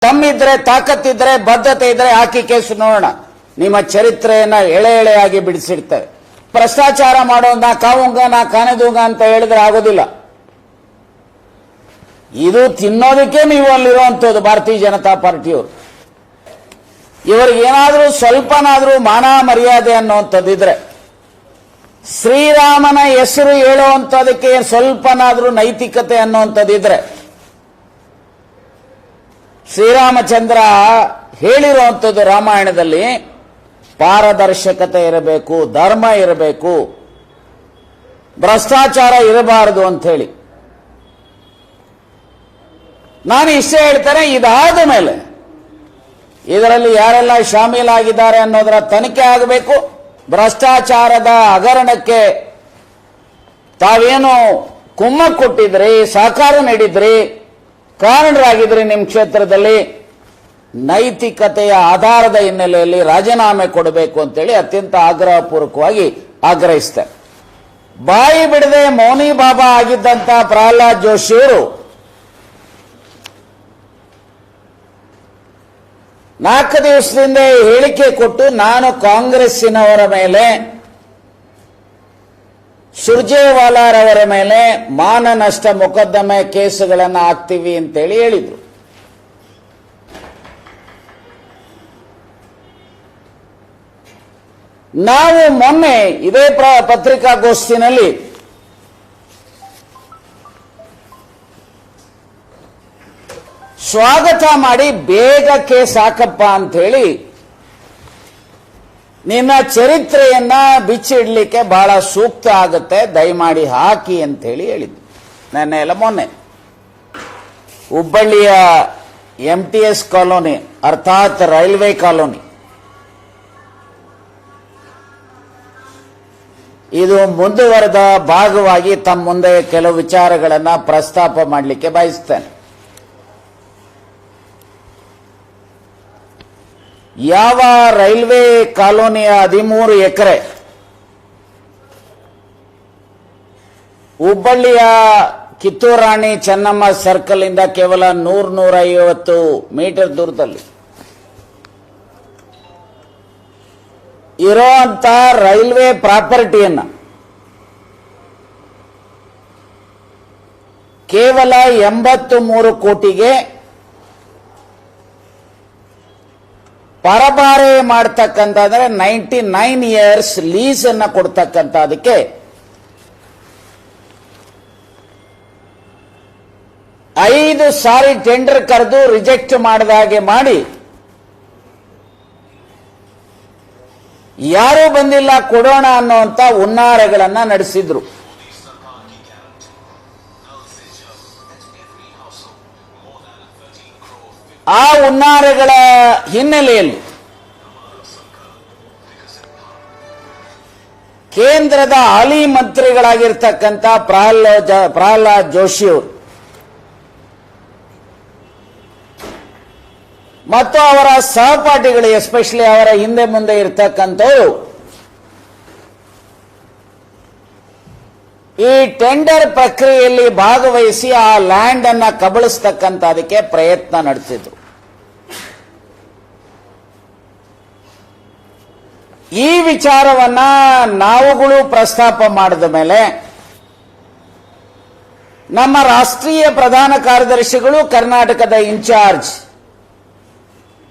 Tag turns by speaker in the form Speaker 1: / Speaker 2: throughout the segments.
Speaker 1: ತಮ್ಮಿದ್ರೆ, ತಾಕತ್ತಿದ್ರೆ, ಬದ್ಧತೆ ಇದ್ರೆ ಹಾಕಿ ಕೇಸು ನೋಡೋಣ. ನಿಮ್ಮ ಚರಿತ್ರೆಯನ್ನ ಎಳೆ ಎಳೆಯಾಗಿ ಬಿಡಿಸಿಡ್ತೇವೆ. ಭ್ರಷ್ಟಾಚಾರ ಮಾಡೋದನ್ನ ಕಾವುಂಗ ನಾ ಕಾನೆದುಂಗ ಅಂತ ಹೇಳಿದ್ರೆ ಆಗೋದಿಲ್ಲ. ಇದು ತಿನ್ನೋದಕ್ಕೆ ನೀವು ಅಲ್ಲಿರುವಂಥದ್ದು, ಭಾರತೀಯ ಜನತಾ ಪಾರ್ಟಿಯವರು. ಇವರಿಗೇನಾದ್ರೂ ಸ್ವಲ್ಪನಾದ್ರೂ ಮಾನ ಮರ್ಯಾದೆ ಅನ್ನುವಂಥದ್ದಿದ್ರೆ, ಶ್ರೀರಾಮನ ಹೆಸರು ಹೇಳುವಂಥದಕ್ಕೆ ಸ್ವಲ್ಪನಾದ್ರೂ ನೈತಿಕತೆ ಅನ್ನುವಂಥದ್ದಿದ್ರೆ ಶ್ರೀರಾಮಚಂದ್ರ ಹೇಳಿರುವಂಥದ್ದು ರಾಮಾಯಣದಲ್ಲಿ, ಪಾರದರ್ಶಕತೆ ಇರಬೇಕು, ಧರ್ಮ ಇರಬೇಕು, ಭ್ರಷ್ಟಾಚಾರ ಇರಬಾರದು ಅಂತ ಹೇಳಿ ನಾನು ಇಷ್ಟೇ ಹೇಳ್ತೇನೆ, ಇದಾದ ಮೇಲೆ, ಇದರಲ್ಲಿ ಯಾರೆಲ್ಲ ಶಾಮೀಲಾಗಿದ್ದಾರೆ ಅನ್ನೋದರ ತನಿಖೆ ಆಗಬೇಕು. ಭ್ರಷ್ಟಾಚಾರದ ಹಗರಣಕ್ಕೆ ತಾವೇನು ಕುಮ್ಮ ಕೊಟ್ಟಿದ್ರಿ ಸಹಕಾರ ನೀಡಿದ್ರಿ ಕಾರಣರಾಗಿದ್ರಿ ನಿಮ್ಮ ಕ್ಷೇತ್ರದಲ್ಲಿ ನೈತಿಕತೆಯ ಆಧಾರದ ಹಿನ್ನೆಲೆಯಲ್ಲಿ ರಾಜೀನಾಮೆ ಕೊಡಬೇಕು ಅಂತೇಳಿ ಅತ್ಯಂತ ಆಗ್ರಹಪೂರ್ವಕವಾಗಿ ಆಗ್ರಹಿಸ್ತಾರೆ ಬಾಯಿ ಬಿಡದೆ ಮೌನಿ ಬಾಬಾ ಆಗಿದ್ದಂತ ಪ್ರಹ್ಲಾದ್ ಜೋಶಿಯವರು ನಾಲ್ಕು ದಿವಸದಿಂದ ಹೇಳಿಕೆ ಕೊಟ್ಟು ನಾನು ಕಾಂಗ್ರೆಸ್ಸಿನವರ ಮೇಲೆ ಸುರ್ಜೇವಾಲಾರವರ ಮೇಲೆ ಮಾನನಷ್ಟ ಮೊಕದ್ದಮೆ ಕೇಸುಗಳನ್ನು ಹಾಕ್ತೀವಿ ಅಂತೇಳಿ ಹೇಳಿದ್ರು. ನಾವು ಮೊನ್ನೆ ಇದೇ ಪತ್ರಿಕಾಗೋಷ್ಠಿನಲ್ಲಿ ಸ್ವಾಗತ ಮಾಡಿ ಬೇಗ ಕೇಸ್ ಹಾಕಪ್ಪ ಅಂತ ಹೇಳಿ ನಿನ್ನ ಚರಿತ್ರೆಯನ್ನ ಬಿಚ್ಚಿಡ್ಲಿಕ್ಕೆ ಬಹಳ ಸೂಕ್ತ ಆಗುತ್ತೆ, ದಯಮಾಡಿ ಹಾಕಿ ಅಂತ ಹೇಳಿ ಹೇಳಿದ್ದು. ನನ್ನ ಎಲ್ಲ ಮೊನ್ನೆ. ಹುಬ್ಬಳ್ಳಿಯ ಎಂ ಟಿ ಎಸ್ ಕಾಲೋನಿ, ಅರ್ಥಾತ್ ರೈಲ್ವೆ ಕಾಲೋನಿ. ಇದು ಮುಂದುವರೆದ ಭಾಗವಾಗಿ ತಮ್ಮ ಮುಂದೆ ಕೆಲವು ವಿಚಾರಗಳನ್ನು ಪ್ರಸ್ತಾಪ ಮಾಡಲಿಕ್ಕೆ ಬಯಸ್ತೇನೆ. ಯಾವ ರೈಲ್ವೆ ಕಾಲೋನಿಯ ಹದಿಮೂರು ಎಕರೆ ಹುಬ್ಬಳ್ಳಿಯ ಕಿತ್ತೂರಾಣಿ ಚೆನ್ನಮ್ಮ ಸರ್ಕಲ್ ಇಂದ ಕೇವಲ ನೂರ ನೂರ ಐವತ್ತು ಮೀಟರ್ ದೂರದಲ್ಲಿ. ಇರೋಂತ ರೈಲ್ವೆ ಪ್ರಾಪರ್ಟಿಯನ್ನ ಕೇವಲ ಎಂಬತ್ತು ಮೂರು ಕೋಟಿಗೆ ಪರಬಾರೆ ಮಾಡ್ತಕ್ಕಂಥ ಅಂದ್ರೆ ನೈಂಟಿ ನೈನ್ ಇಯರ್ಸ್ ಲೀಸ್ ಅನ್ನು ಕೊಡ್ತಕ್ಕಂಥದಕ್ಕೆ ಐದು ಸಾರಿ ಟೆಂಡರ್ ಕರೆದು ರಿಜೆಕ್ಟ್ ಮಾಡಿದ ಹಾಗೆ ಮಾಡಿ ಯಾರೂ ಬಂದಿಲ್ಲ ಕೊಡೋಣ ಅನ್ನುವಂತ ಉನ್ನಾರಗಳನ್ನು ನಡೆಸಿದ್ರು. ಆ ಹುನ್ನಾರಗಳ ಹಿನ್ನೆಲೆಯಲ್ಲಿ ಕೇಂದ್ರದ ಹಾಲಿ ಮಂತ್ರಿಗಳಾಗಿರ್ತಕ್ಕಂಥ ಪ್ರಹ್ಲಾದ್ ಪ್ರಹ್ಲಾದ್ ಜೋಶಿ ಅವರು ಮತ್ತು ಅವರ ಸಹಪಾಠಿಗಳು ಎಸ್ಪೆಷಲಿ ಅವರ ಹಿಂದೆ ಮುಂದೆ ಇರ್ತಕ್ಕಂಥವರು, ಈ ಟೆಂಡರ್ ಪ್ರಕ್ರಿಯೆಯಲ್ಲಿ ಭಾಗವಹಿಸಿ ಆ ಲ್ಯಾಂಡ್ ಅನ್ನ ಕಬಳಿಸ್ತಕ್ಕಂಥದಕ್ಕೆ ಪ್ರಯತ್ನ ನಡೆಸಿದ್ರು. ಈ ವಿಚಾರವನ್ನ ನಾವುಗಳು ಪ್ರಸ್ತಾಪ ಮಾಡಿದ ಮೇಲೆ ನಮ್ಮ ರಾಷ್ಟ್ರೀಯ ಪ್ರಧಾನ ಕಾರ್ಯದರ್ಶಿಗಳು ಕರ್ನಾಟಕದ ಇನ್ಚಾರ್ಜ್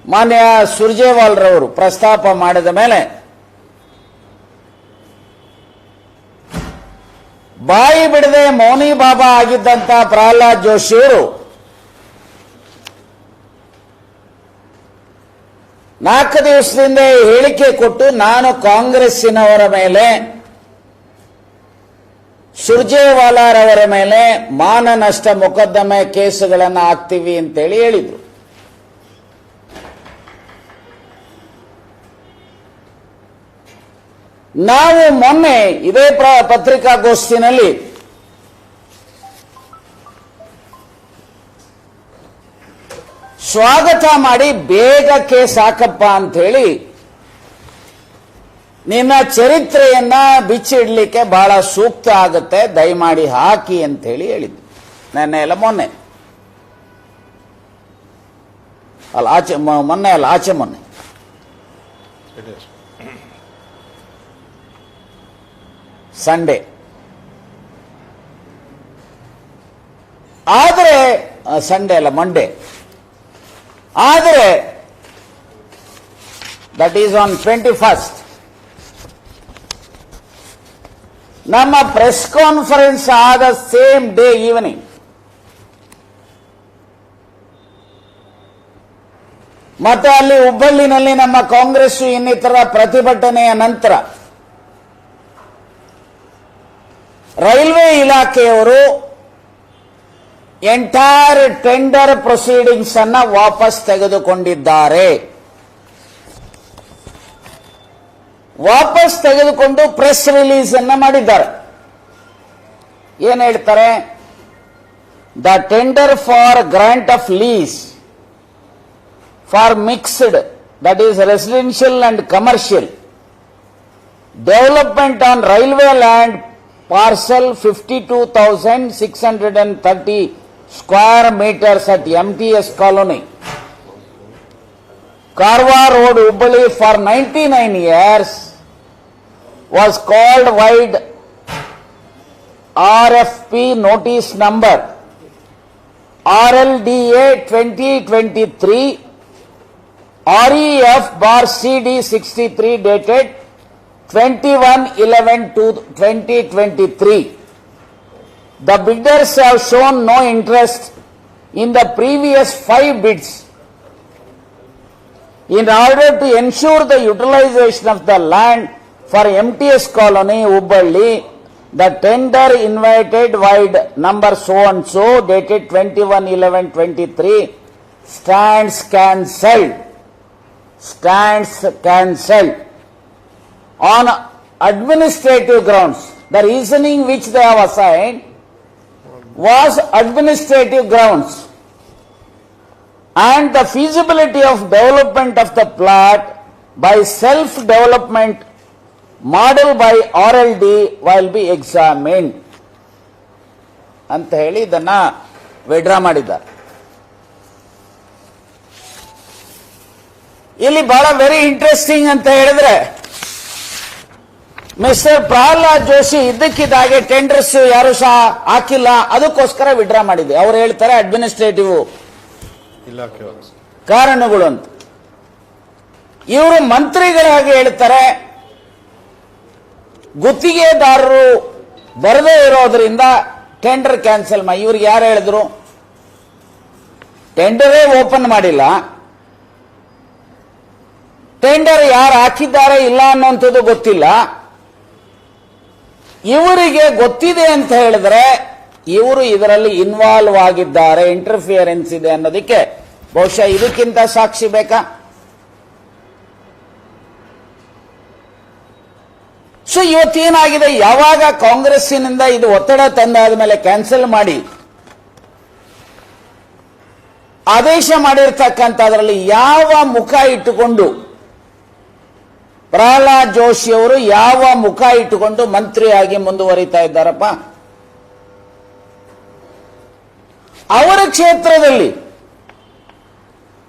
Speaker 1: ಮಾನ್ಯ ಸುರ್ಜೇವಾಲ್ರವರು ಪ್ರಸ್ತಾಪ ಮಾಡಿದ ಮೇಲೆ ಬಾಯಿ ಬಿಡದೆ ಮೌನಿ ಬಾಬಾ ಆಗಿದ್ದಂತ ಪ್ರಹ್ಲಾದ್ ಜೋಶಿಯವರು ನಾಲ್ಕು ದಿವಸದಿಂದ ಹೇಳಿಕೆ ಕೊಟ್ಟು ನಾನು ಕಾಂಗ್ರೆಸ್ಸಿನವರ ಮೇಲೆ, ಸುರ್ಜೇವಾಲಾರವರ ಮೇಲೆ ಮಾನನಷ್ಟ ಮೊಕದ್ದಮೆ ಕೇಸುಗಳನ್ನು ಹಾಕ್ತೀವಿ ಅಂತೇಳಿ ಹೇಳಿದರು. ನಾವು ಮೊನ್ನೆ ಇದೇ ಪತ್ರಿಕಾಗೋಷ್ಠಿನಲ್ಲಿ ಸ್ವಾಗತ ಮಾಡಿ ಬೇಗಕ್ಕೆ ಸಾಕಪ್ಪ ಅಂತ ಹೇಳಿ ನಿನ್ನ ಚರಿತ್ರೆಯನ್ನ ಬಿಚ್ಚಿಡ್ಲಿಕ್ಕೆ ಬಹಳ ಸೂಕ್ತ ಆಗುತ್ತೆ, ದಯಮಾಡಿ ಹಾಕಿ ಅಂತ ಹೇಳಿ ಹೇಳಿದ್ದು. ನೆನ್ನೆ ಎಲ್ಲ ಮೊನ್ನೆ. ಅಲ್ಲ, ಆಚೆ ಮೊನ್ನೆ ಅಲ್ಲ, ಆಚೆ ಮೊನ್ನೆ. ಸಂಡೇ. ಆದರೆ ಸಂಡೇ ಅಲ್ಲ, ಮಂಡೇ. ಆದರೆ that is on twenty first ನಮ್ಮ ಪ್ರೆಸ್ ಕಾನ್ಫರೆನ್ಸ್ ಆದ ಸೇಮ್ ಡೇ ಈವ್ನಿಂಗ್ ಮತ್ತೆ ಅಲ್ಲಿ ಹುಬ್ಬಳ್ಳಿನಲ್ಲಿ ನಮ್ಮ ಕಾಂಗ್ರೆಸ್ ಇನ್ನಿತರ ಪ್ರತಿಭಟನೆಯ ನಂತರ, ರೈಲ್ವೆ ಇಲಾಖೆಯವರು ಎಂಟೈರ್ ಟೆಂಡರ್ ಪ್ರೊಸೀಡಿಂಗ್ಸ್ ಅನ್ನ ವಾಪಸ್ ತೆಗೆದುಕೊಂಡಿದ್ದಾರೆ. ವಾಪಸ್ ತೆಗೆದುಕೊಂಡು ಪ್ರೆಸ್ ರಿಲೀಸ್ ಅನ್ನ ಮಾಡಿದ್ದಾರೆ. ಏನ್ ಹೇಳ್ತಾರೆ? The tender for grant of lease for mixed that is residential and commercial development on railway land parcel fifty two thousand six hundred and thirty Square meters at MTS colony Karwa Road, Hubballi for 99 years was called wide RFP notice number RLDA 2023 REF bar CD 63 dated 21 2023. The bidders have shown no interest in the previous 5 bids in order to ensure the utilization of the land for MTS colony Hubballi, the tender invited wide number so and so dated 21-11-23 stands cancelled. Stands cancelled on administrative grounds. The reasoning which they have assigned was administrative grounds and the feasibility of development of the plot by self-development model by RLD will be examined ಅಂತ ಹೇಳಿ ಇದನ್ನ withdraw ಮಾಡಿದ್ದಾರೆ ಇಲ್ಲಿ ಬಹಳ very interesting ಅಂತ ಹೇಳಿದ್ರೆ mister Pralhad Joshi ಇದ್ದಕ್ಕಿದ್ದಾಗೆ tenders ಯಾರು ಸಹ ಹಾಕಿಲ್ಲ. ಅದಕ್ಕೋಸ್ಕರ ವಿಡ್ರಾ ಮಾಡಿದೆ ಅವ್ರು ಹೇಳ್ತಾರೆ ಅಡ್ಮಿನಿಸ್ಟ್ರೇಟಿವ್ ಕಾರಣಗಳು ಅಂತ. ಇವರು ಮಂತ್ರಿಗಳಾಗಿ ಹೇಳ್ತಾರೆ. ಗುತ್ತಿಗೆದಾರರು ಬರದೇ ಇರೋದ್ರಿಂದ ಟೆಂಡರ್ ಕ್ಯಾನ್ಸಲ್ ಮಾಡಿ ಇವ್ರಿಗೆ ಯಾರು ಹೇಳಿದ್ರು? ಟೆಂಡರೇ ಓಪನ್ ಮಾಡಿಲ್ಲ. ಟೆಂಡರ್ ಯಾರು ಹಾಕಿದ್ದಾರೆ ಇಲ್ಲ ಅನ್ನುವಂಥದ್ದು ಗೊತ್ತಿಲ್ಲ. ಇವರಿಗೆ ಗೊತ್ತಿದೆ ಅಂತ ಹೇಳಿದ್ರೆ ಇವರು ಇದರಲ್ಲಿ ಇನ್ವಾಲ್ವ್ ಆಗಿದ್ದಾರೆ ಇಂಟರ್ಫಿಯರೆನ್ಸ್ ಇದೆ ಅನ್ನೋದಕ್ಕೆ. ಬಹುಶಃ ಇದಕ್ಕಿಂತ ಸಾಕ್ಷಿ ಬೇಕಾ? ಸೊ ಇವತ್ತೇನಾಗಿದೆ? ಯಾವಾಗ ಕಾಂಗ್ರೆಸ್ಸಿನಿಂದ ಇದು ಒತ್ತಡ ತಂದಾದ ಮೇಲೆ ಕ್ಯಾನ್ಸಲ್ ಮಾಡಿ, ಆದೇಶ ಮಾಡಿರ್ತಕ್ಕಂಥದ್ರಲ್ಲಿ ಯಾವ ಮುಖ ಇಟ್ಟುಕೊಂಡು ಪ್ರಹ್ಲಾದ್ ಜೋಶಿ ಅವರು ಯಾವ ಮುಖ ಇಟ್ಟುಕೊಂಡು ಮಂತ್ರಿಯಾಗಿ ಮುಂದುವರಿತಾ ಇದ್ದಾರಪ್ಪ? ಅವರ ಕ್ಷೇತ್ರದಲ್ಲಿ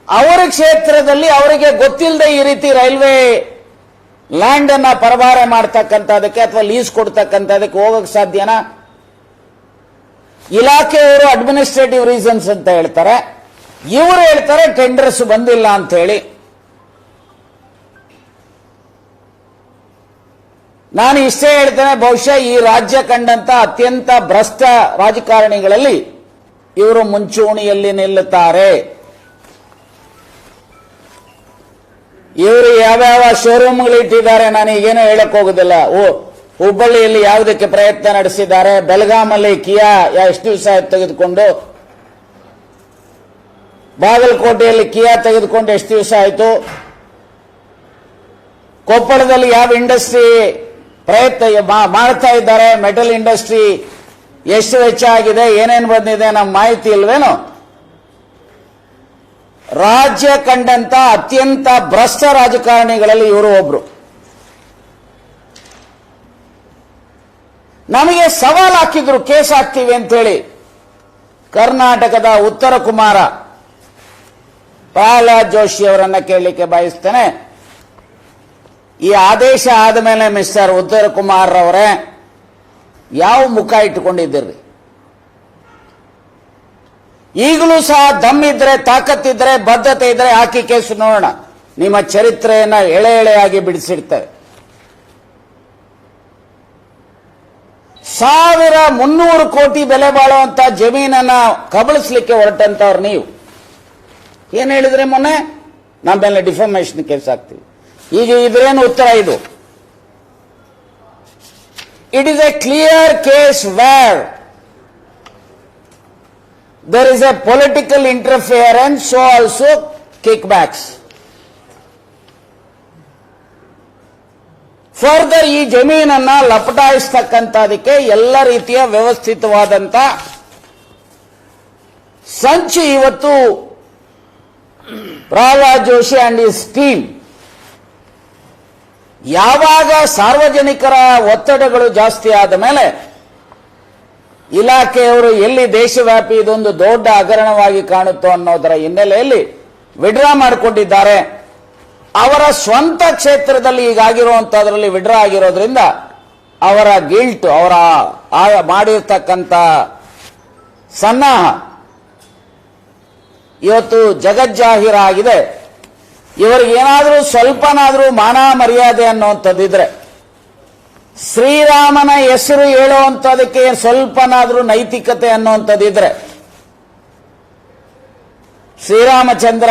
Speaker 1: ಅವರ ಕ್ಷೇತ್ರದಲ್ಲಿ ಅವರಿಗೆ ಗೊತ್ತಿಲ್ಲದೆ ಈ ರೀತಿ ರೈಲ್ವೆ ಲ್ಯಾಂಡ್ ಅನ್ನ ಪರಭಾರೆ ಮಾಡ್ತಕ್ಕಂಥದಕ್ಕೆ ಅಥವಾ ಲೀಸ್ ಕೊಡ್ತಕ್ಕಂಥದಕ್ಕೆ ಹೋಗಕ್ ಸಾಧ್ಯನಾ? ಇಲಾಖೆಯವರು ಅಡ್ಮಿನಿಸ್ಟ್ರೇಟಿವ್ ರೀಸನ್ಸ್ ಅಂತ ಹೇಳ್ತಾರೆ. ಇವರು ಹೇಳ್ತಾರೆ, ಟೆಂಡರ್ಸ್ ಬಂದಿಲ್ಲ ಅಂತ ಹೇಳಿ. ನಾನು ಇಷ್ಟೇ ಹೇಳ್ತೇನೆ, ಬಹುಶಃ ಈ ರಾಜ್ಯ ಕಂಡಂತ ಅತ್ಯಂತ ಭ್ರಷ್ಟ ರಾಜಕಾರಣಿಗಳಲ್ಲಿ ಇವರು ಮುಂಚೂಣಿಯಲ್ಲಿ ನಿಲ್ಲುತ್ತಾರೆ. ಇವರು ಯಾವ್ಯಾವ ಶೋರೂಮ್ಗಳಿಟ್ಟಿದ್ದಾರೆ ನಾನು ಈಗೇನು ಹೇಳಕ್ ಹೋಗುದಿಲ್ಲ. ಹುಬ್ಬಳ್ಳಿಯಲ್ಲಿ ಯಾವುದಕ್ಕೆ ಪ್ರಯತ್ನ ನಡೆಸಿದ್ದಾರೆ? ಬೆಳಗಾಮಲ್ಲಿ ಕಿಯಾ ಎಷ್ಟು ದಿವಸ ತೆಗೆದುಕೊಂಡು? ಬಾಗಲಕೋಟೆಯಲ್ಲಿ ಕಿಯಾ ತೆಗೆದುಕೊಂಡು ಎಷ್ಟು ದಿವಸ ಆಯಿತು? ಕೊಪ್ಪಳದಲ್ಲಿ ಯಾವ ಇಂಡಸ್ಟ್ರಿ ಪ್ರಯತ್ನ ಮಾಡ್ತಾ ಇದ್ದಾರೆ. ಮೆಟಲ್ ಇಂಡಸ್ಟ್ರಿ ಎಷ್ಟು ವೆಚ್ಚ ಆಗಿದೆ, ಏನೇನು ಬಂದಿದೆ ನಮ್ಮ ಮಾಹಿತಿ ಇಲ್ವೇನು? ರಾಜ್ಯ ಕಂಡಂತ ಅತ್ಯಂತ ಭ್ರಷ್ಟ ರಾಜಕಾರಣಿಗಳಲ್ಲಿ ಇವರು ಒಬ್ರು. ನಮಗೆ ಸವಾಲ್ ಹಾಕಿದ್ರು, ಕೇಸ್ ಹಾಕ್ತೀವಿ ಅಂತೇಳಿ. ಕರ್ನಾಟಕದ ಉತ್ತರ ಕುಮಾರ. ಪ್ರಹ್ಲಾದ್ ಜೋಶಿ ಅವರನ್ನ ಕೇಳಲಿಕ್ಕೆ ಬಯಸ್ತೇನೆ. ಈ ಆದೇಶ ಆದಮೇಲೆ ಮಿಸ್ಟರ್ ಉದ್ಧವ್ ಕುಮಾರ್ ಅವರೇ ಯಾವ ಮುಖ ಇಟ್ಟುಕೊಂಡಿದ್ದೀರಿ? ಈಗಲೂ ಸಹ ದಮ್ಮಿದ್ರೆ ತಾಕತ್ತಿದ್ರೆ ಬದ್ಧತೆ ಇದ್ರೆ ಹಾಕಿ ಕೇಸು ನೋಡೋಣ. ನಿಮ್ಮ ಚರಿತ್ರೆಯನ್ನ ಎಳೆ ಎಳೆಯಾಗಿ ಬಿಡಿಸಿಡ್ತೇವೆ. ಸಾವಿರ ಮುನ್ನೂರು ಕೋಟಿ ಬೆಲೆ ಬಾಳುವಂತ ಜಮೀನನ್ನ ಕಬಳಿಸ್ಲಿಕ್ಕೆ ಹೊರಟಂತವ್ರು ನೀವು. ಏನ್ ಹೇಳಿದ್ರೆ ಮೊನ್ನೆ? ನಮ್ಮ ಮೇಲೆ ಡಿಫಾಮೇಶನ್ ಕೇಸ್ ಹಾಕ್ತೀವಿ. ಈಗ ಇದ್ರೇನು ಉತ್ತರ ಇದು it is a clear case where there is a political interference, so also kickbacks. Further ಈ ಜಮೀನನ್ನ ಲಪಟಾಯಿಸ್ತಕ್ಕಂಥದಕ್ಕೆ ಎಲ್ಲ ರೀತಿಯ ವ್ಯವಸ್ಥಿತವಾದಂಥ ಸಂಚು ಇವತ್ತು Prahlad Joshi and his team ಯಾವಾಗ ಸಾರ್ವಜನಿಕರ ಒತ್ತಡಗಳು ಜಾಸ್ತಿ ಆದ ಮೇಲೆ ಇಲಾಖೆಯವರು ಎಲ್ಲಿ ದೇಶವ್ಯಾಪಿ ಇದೊಂದು ದೊಡ್ಡ ಹಗರಣವಾಗಿ ಕಾಣುತ್ತೋ ಅನ್ನೋದರ ಹಿನ್ನೆಲೆಯಲ್ಲಿ ವಿಡ್ರಾ ಮಾಡಿಕೊಂಡಿದ್ದಾರೆ. ಅವರ ಸ್ವಂತ ಕ್ಷೇತ್ರದಲ್ಲಿ ಈಗಾಗಿರುವಂತದ್ರಲ್ಲಿ ವಿಡ್ರಾ ಆಗಿರೋದ್ರಿಂದ ಅವರ ಗಿಲ್ಟ್, ಅವರ ಮಾಡಿರ್ತಕ್ಕಂಥ ಸನ್ನಾಹ ಇವತ್ತು ಜಗಜ್ಜಾಹೀರ ಆಗಿದೆ ಇವರಿಗೆ ಏನಾದರೂ ಸ್ವಲ್ಪನಾದರೂ ಮಾನ ಮರ್ಯಾದೆ ಅನ್ನುವಂಥದ್ದಿದ್ರೆ ಶ್ರೀರಾಮನ ಹೆಸರು ಹೇಳುವಂಥದಕ್ಕೆ ಸ್ವಲ್ಪನಾದರೂ ನೈತಿಕತೆ ಅನ್ನುವಂಥದ್ದಿದ್ರೆ ಶ್ರೀರಾಮಚಂದ್ರ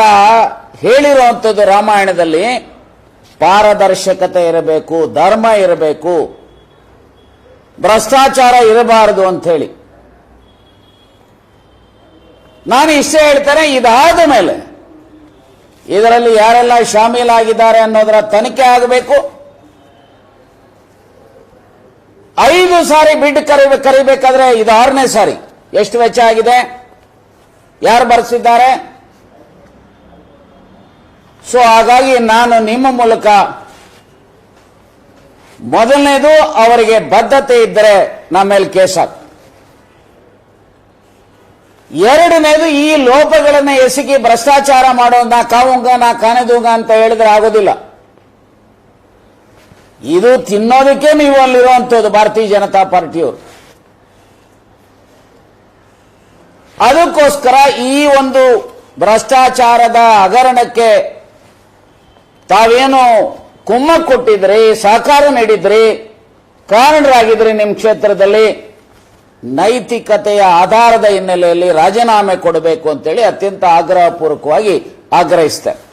Speaker 1: ಹೇಳಿರುವಂಥದ್ದು ರಾಮಾಯಣದಲ್ಲಿ ಪಾರದರ್ಶಕತೆ ಇರಬೇಕು, ಧರ್ಮ ಇರಬೇಕು, ಭ್ರಷ್ಟಾಚಾರ ಇರಬಾರದು ಅಂತ ಹೇಳಿ ನಾನು ಇಷ್ಟೇ ಹೇಳ್ತೇನೆ, ಇದಾದ ಮೇಲೆ ಇದರಲ್ಲಿ ಯಾರೆಲ್ಲ ಶಾಮೀಲಾಗಿದ್ದಾರೆ ಅನ್ನೋದರ ತನಿಖೆ ಆಗಬೇಕು. ಐದು ಸಾರಿ ಬಿಡ್ ಕರಿ ಕರಿಬೇಕಾದ್ರೆ ಇದು ಆರನೇ ಸಾರಿ. ಎಷ್ಟು ವೆಚ್ಚ ಆಗಿದೆ? ಯಾರು ಬರೆಸಿದ್ದಾರೆ? ಸೊ ಹಾಗಾಗಿ ನಾನು ನಿಮ್ಮ ಮೂಲಕ ಮೊದಲನೇದು ಅವರಿಗೆ ಬದ್ಧತೆ ಇದ್ದರೆ ನಮ್ಮ ಮೇಲೆ ಕೇಸ್ ಎರಡನೇದು ಈ ಲೋಪಗಳನ್ನ ಎಸಗಿ ಭ್ರಷ್ಟಾಚಾರ ಮಾಡೋ ನಾ ಕಾವುಂಗ ನಾ ಕಾನೆದೂಂಗ ಅಂತ ಹೇಳಿದ್ರೆ ಆಗೋದಿಲ್ಲ. ಇದು ತಿನ್ನೋದಕ್ಕೆ ನೀವು ಅಲ್ಲಿರುವಂಥದ್ದು ಭಾರತೀಯ ಜನತಾ ಪಾರ್ಟಿಯವರು. ಅದಕ್ಕೋಸ್ಕರ ಈ ಒಂದು ಭ್ರಷ್ಟಾಚಾರದ ಹಗರಣಕ್ಕೆ ತಾವೇನು ಕುಮ್ಮ ಕೊಟ್ಟಿದ್ರಿ ಸಹಕಾರ ನೀಡಿದ್ರಿ, ಕಾರಣರಾಗಿದ್ರಿ ನಿಮ್ಮ ಕ್ಷೇತ್ರದಲ್ಲಿ ನೈತಿಕತೆಯ ಆಧಾರದ ಹಿನ್ನೆಲೆಯಲ್ಲಿ ರಾಜೀನಾಮೆ ಕೊಡಬೇಕು ಅಂತೇಳಿ ಅತ್ಯಂತ ಆಗ್ರಹಪೂರ್ವಕವಾಗಿ ಆಗ್ರಹಿಸ್ತೇನೆ